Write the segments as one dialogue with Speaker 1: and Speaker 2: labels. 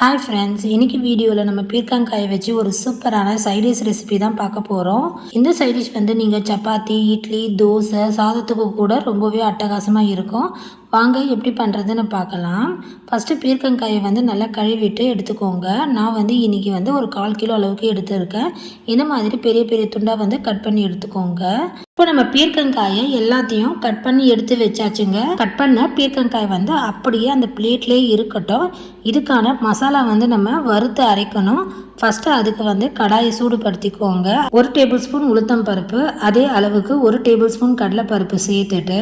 Speaker 1: Hi friends இன்னைக்கு வீடியோவில் நம்ம பீர்க்காங்காயை வச்சு ஒரு சூப்பரான சைடிஷ் ரெசிபி தான் பார்க்க போகிறோம் இந்த சைடிஷ் வந்து நீங்கள் சப்பாத்தி இட்லி தோசை சாதத்துக்கு கூட ரொம்பவே அட்டகாசமாக இருக்கும். வாங்க எப்படி பண்ணுறதுன்னு பார்க்கலாம். ஃபஸ்ட்டு பீர்க்கங்காயை வந்து நல்லா கழுவிட்டு எடுத்துக்கோங்க. நான் வந்து இன்றைக்கி வந்து ஒரு கால் கிலோ அளவுக்கு எடுத்துருக்கேன். இந்த மாதிரி பெரிய பெரிய துண்டாக வந்து கட் பண்ணி எடுத்துக்கோங்க. இப்போ நம்ம பீர்க்கங்காயை எல்லாத்தையும் கட் பண்ணி எடுத்து வச்சாச்சுங்க. கட் பண்ண பீர்க்கங்காய் வந்து அப்படியே அந்த பிளேட்லேயே இருக்கட்டும். இதுக்கான மசாலா வந்து நம்ம வறுத்து அரைக்கணும். ஃபஸ்ட்டு அதுக்கு வந்து கடாயை சூடுபடுத்திக்கோங்க. ஒரு டேபிள் ஸ்பூன் உளுத்தம் பருப்பு அதே அளவுக்கு ஒரு டேபிள் ஸ்பூன் கடலைப்பருப்பு சேர்த்துட்டு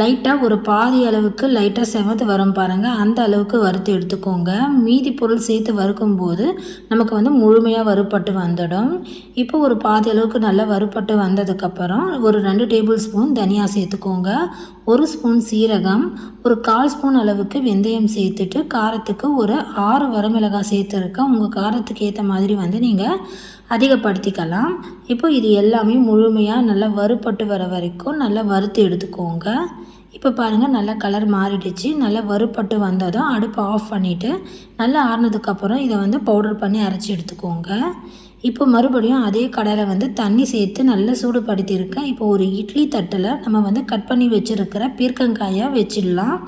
Speaker 1: லைட்டாக ஒரு பாதி அளவுக்கு லைட்டாக செவந்து வரும் பாருங்கள் அந்த அளவுக்கு வறுத்து எடுத்துக்கோங்க. மீதி பொருள் சேர்த்து வறுக்கும்போது நமக்கு வந்து முழுமையாக வறுப்பட்டு வந்துடும். இப்போ ஒரு பாதி அளவுக்கு நல்லா வறுப்பட்டு வந்ததுக்கப்புறம் ஒரு ரெண்டு டேபிள் ஸ்பூன் தனியாக சேர்த்துக்கோங்க. ஒரு ஸ்பூன் சீரகம் ஒரு கால் ஸ்பூன் அளவுக்கு வெந்தயம் சேர்த்துட்டு காரத்துக்கு ஒரு ஆறு வரமிளகாய் சேர்த்துருக்கேன் உங்கள் காரத்துக்கு ஏற்ற மாதிரி வந்து நீங்கள் அதிகப்படுத்திக்கலாம். இப்போ இது எல்லாமே முழுமையாக நல்லா வறுப்பட்டு வர வரைக்கும் நல்லா வறுத்து எடுத்துக்கோங்க. இப்போ பாருங்கள் நல்லா கலர் மாறிடுச்சு. நல்லா வறுப்பட்டு வந்ததும் அடுப்பை ஆஃப் பண்ணிவிட்டு நல்லா ஆறுனதுக்கப்புறம் இதை வந்து பவுடர் பண்ணி அரைச்சி எடுத்துக்கோங்க. இப்போ மறுபடியும் அதே கடையில் வந்து தண்ணி சேர்த்து நல்லா சூடுபடுத்தியிருக்கேன். இப்போ ஒரு இட்லி தட்டில் நம்ம வந்து கட் பண்ணி வச்சுருக்கிற பீர்க்கங்காயை வச்சிடலாம்.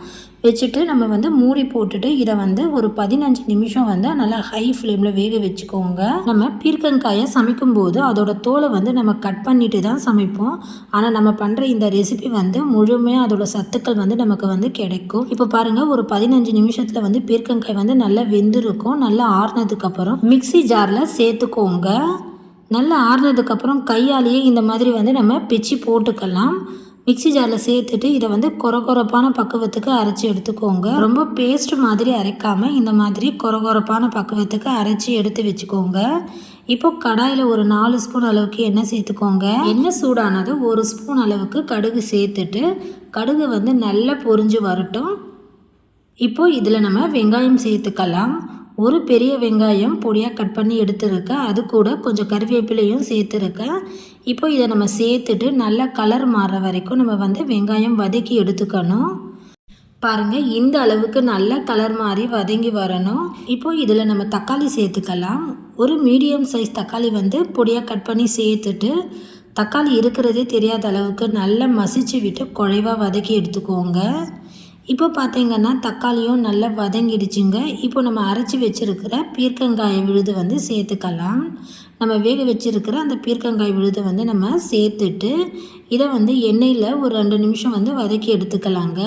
Speaker 1: வச்சுட்டு நம்ம வந்து மூடி போட்டுட்டு இதை வந்து ஒரு பதினஞ்சு நிமிஷம் வந்து நல்லா ஹை ஃப்ளேமில் வேக வச்சுக்கோங்க. நம்ம பீர்க்கங்காயை சமைக்கும் போது அதோட தோலை வந்து நம்ம கட் பண்ணிட்டு தான் சமைப்போம். ஆனால் நம்ம பண்ணுற இந்த ரெசிபி வந்து முழுமையாக அதோட சத்துக்கள் வந்து நமக்கு வந்து கிடைக்கும். இப்போ பாருங்கள் ஒரு பதினஞ்சு நிமிஷத்தில் வந்து பீர்க்கங்காய் வந்து நல்லா வெந்திருக்கும். நல்லா ஆறுனதுக்கப்புறம் மிக்சி ஜாரில் சேர்த்துக்கோங்க. நல்லா ஆறுனதுக்கப்புறம் கையாலேயே இந்த மாதிரி வந்து நம்ம பிச்சு போட்டுக்கலாம். மிக்சி ஜாரில் சேர்த்துட்டு இதை வந்து கொர கொரப்பான பக்குவத்துக்கு அரைச்சி எடுத்துக்கோங்க. ரொம்ப பேஸ்ட் மாதிரி அரைக்காமல் இந்த மாதிரி கொர கொரப்பான பக்குவத்துக்கு அரைச்சி எடுத்து வச்சுக்கோங்க. இப்போ கடாயில் ஒரு நாலு ஸ்பூன் அளவுக்கு எண்ணெய் சேர்த்துக்கோங்க. எண்ணெய் சூடானது ஒரு ஸ்பூன் அளவுக்கு கடுகு சேர்த்துட்டு கடுகு வந்து நல்லா பொரிஞ்சு வரட்டும். இப்போ இதில் நம்ம வெங்காயம் சேர்த்துக்கலாம். ஒரு பெரிய வெங்காயம் பொடியாக கட் பண்ணி எடுத்துருக்கேன். அது கூட கொஞ்சம் கருவேப்பிலையும் சேர்த்துருக்கேன். இப்போ இதை நம்ம சேர்த்துட்டு நல்லா கலர் மாறுற வரைக்கும் நம்ம வந்து வெங்காயம் வதக்கி எடுத்துக்கணும். பாருங்கள் இந்த அளவுக்கு நல்லா கலர் மாறி வதங்கி வரணும். இப்போ இதில் நம்ம தக்காளி சேர்த்துக்கலாம். ஒரு மீடியம் சைஸ் தக்காளி வந்து பொடியாக கட் பண்ணி சேர்த்துட்டு தக்காளி இருக்கிறதே தெரியாத அளவுக்கு நல்லா மசிச்சு விட்டு குழைவாக வதக்கி எடுத்துக்கோங்க. இப்போ பார்த்தீங்கன்னா தக்காளியும் நல்லா வதங்கிடுச்சுங்க. இப்போ நம்ம அரைச்சி வச்சுருக்கிற பீர்க்கங்காய விழுது வந்து சேர்த்துக்கலாம். நம்ம வேக வச்சுருக்கிற அந்த பீர்க்கங்காய் விழுதை வந்து நம்ம சேர்த்துட்டு இதை வந்து எண்ணெயில் ஒரு ரெண்டு நிமிஷம் வந்து வதக்கி எடுத்துக்கலாங்க.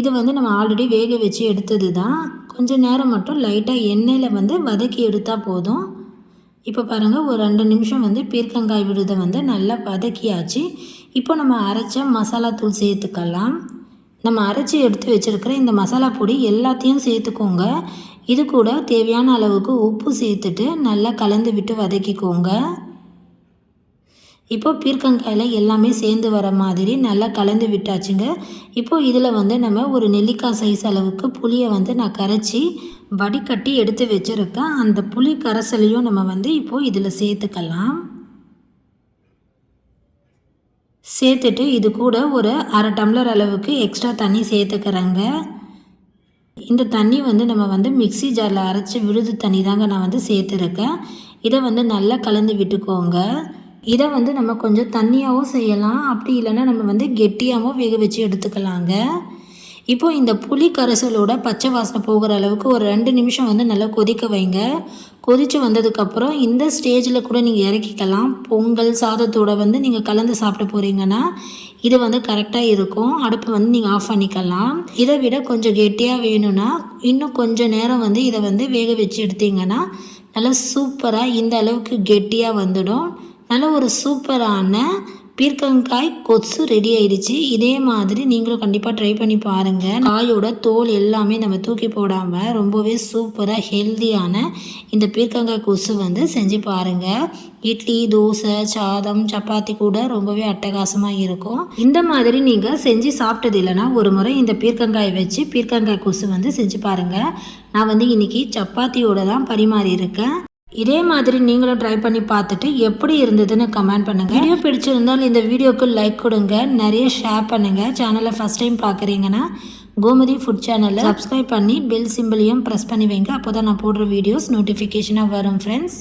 Speaker 1: இது வந்து நம்ம ஆல்ரெடி வேக வச்சு எடுத்தது தான் கொஞ்சம் நேரம் மட்டும் லைட்டாக எண்ணெயில் வந்து வதக்கி எடுத்தால் போதும். இப்போ பாருங்கள் ஒரு ரெண்டு நிமிஷம் வந்து பீர்க்கங்காய் விழுதை வந்து நல்லா வதக்கியாச்சு. இப்போ நம்ம அரைச்ச மசாலா தூள் சேர்த்துக்கலாம். நம்ம அரைச்சி எடுத்து வச்சுருக்கிற இந்த மசாலா பொடி எல்லாத்தையும் சேர்த்துக்கோங்க. இது கூட தேவையான அளவுக்கு உப்பு சேர்த்துட்டு நல்லா கலந்து விட்டு வதக்கிக்கோங்க. இப்போ பீர்க்கங்காயில் எல்லாமே சேர்ந்து வர மாதிரி நல்லா கலந்து விட்டாச்சுங்க. இப்போ இதில் வந்து நம்ம ஒரு நெல்லிக்காய் சைஸ் அளவுக்கு புளியை வந்து நான் கரைச்சி வடிகட்டி எடுத்து வச்சுருக்கேன். அந்த புளி கரைசலையும் நம்ம வந்து இப்போது இதில் சேர்த்துக்கலாம். சேர்த்துட்டு இது கூட ஒரு அரை டம்ளர் அளவுக்கு எக்ஸ்ட்ரா தண்ணி சேர்த்துக்கிறேங்க. இந்த தண்ணி வந்து நம்ம வந்து மிக்சி ஜாரில் அரைச்சி விழுது தண்ணி தாங்க நான் வந்து சேர்த்துருக்கேன். இதை வந்து நல்லா கலந்து விட்டுக்கோங்க. இதை வந்து நம்ம கொஞ்சம் தண்ணியாகவும் செய்யலாம். அப்படி இல்லைன்னா நம்ம வந்து கெட்டியாகவும் வேக வச்சு எடுத்துக்கலாங்க. இப்போது இந்த புளி கரைசலோட பச்சை வாசனை போகிற அளவுக்கு ஒரு ரெண்டு நிமிஷம் வந்து நல்லா கொதிக்க வைங்க. கொதித்து வந்ததுக்கப்புறம் இந்த ஸ்டேஜில் கூட நீங்கள் இறக்கிக்கலாம். பொங்கல் சாதத்தோடு வந்து நீங்கள் கலந்து சாப்பிட போகிறீங்கன்னா இது வந்து கரெக்டாக இருக்கும். அடுப்பை வந்து நீங்கள் ஆஃப் பண்ணிக்கலாம். இதை விட கொஞ்சம் கெட்டியாக வேணும்னா இன்னும் கொஞ்சம் நேரம் வந்து இதை வந்து வேக வச்சு எடுத்தீங்கன்னா நல்லா சூப்பராக இந்த அளவுக்கு கெட்டியாக வந்துடும். நல்ல ஒரு சூப்பரான பீர்க்கங்காய் கொசு ரெடி ஆயிடுச்சு. இதே மாதிரி நீங்களும் கண்டிப்பாக ட்ரை பண்ணி பாருங்கள் காயோட தோல் எல்லாமே நம்ம தூக்கி போடாமல் ரொம்பவே சூப்பராக ஹெல்த்தியான இந்த பீர்க்கங்காய் கொசு வந்து செஞ்சு பாருங்கள் இட்லி தோசை சாதம் சப்பாத்தி கூட ரொம்பவே அட்டகாசமாக இருக்கும். இந்த மாதிரி நீங்கள் செஞ்சு சாப்பிட்டது இல்லைன்னா ஒரு முறை இந்த பீர்க்கங்காயை வச்சு பீர்க்கங்காய் கொசு வந்து செஞ்சு பாருங்கள் நான் வந்து இன்றைக்கி சப்பாத்தியோடு தான் பரிமாறி இருக்கேன். இதே மாதிரி நீங்களும் ட்ரை பண்ணி பார்த்துட்டு எப்படி இருந்ததுன்னு கமெண்ட் பண்ணுங்கள் வீடியோ பிடிச்சிருந்தால் இந்த வீடியோக்கு லைக் கொடுங்க. நிறைய ஷேர் பண்ணுங்கள் சேனலை ஃபஸ்ட் டைம் பார்க்குறீங்கன்னா கோமதி ஃபுட் சேனலை சப்ஸ்கிரைப் பண்ணி பெல் சிம்பிளையும் ப்ரெஸ் பண்ணி வைங்க. அப்போ தான் நான் போடுற வீடியோஸ் நோட்டிஃபிகேஷனாக வரும் ஃப்ரெண்ட்ஸ்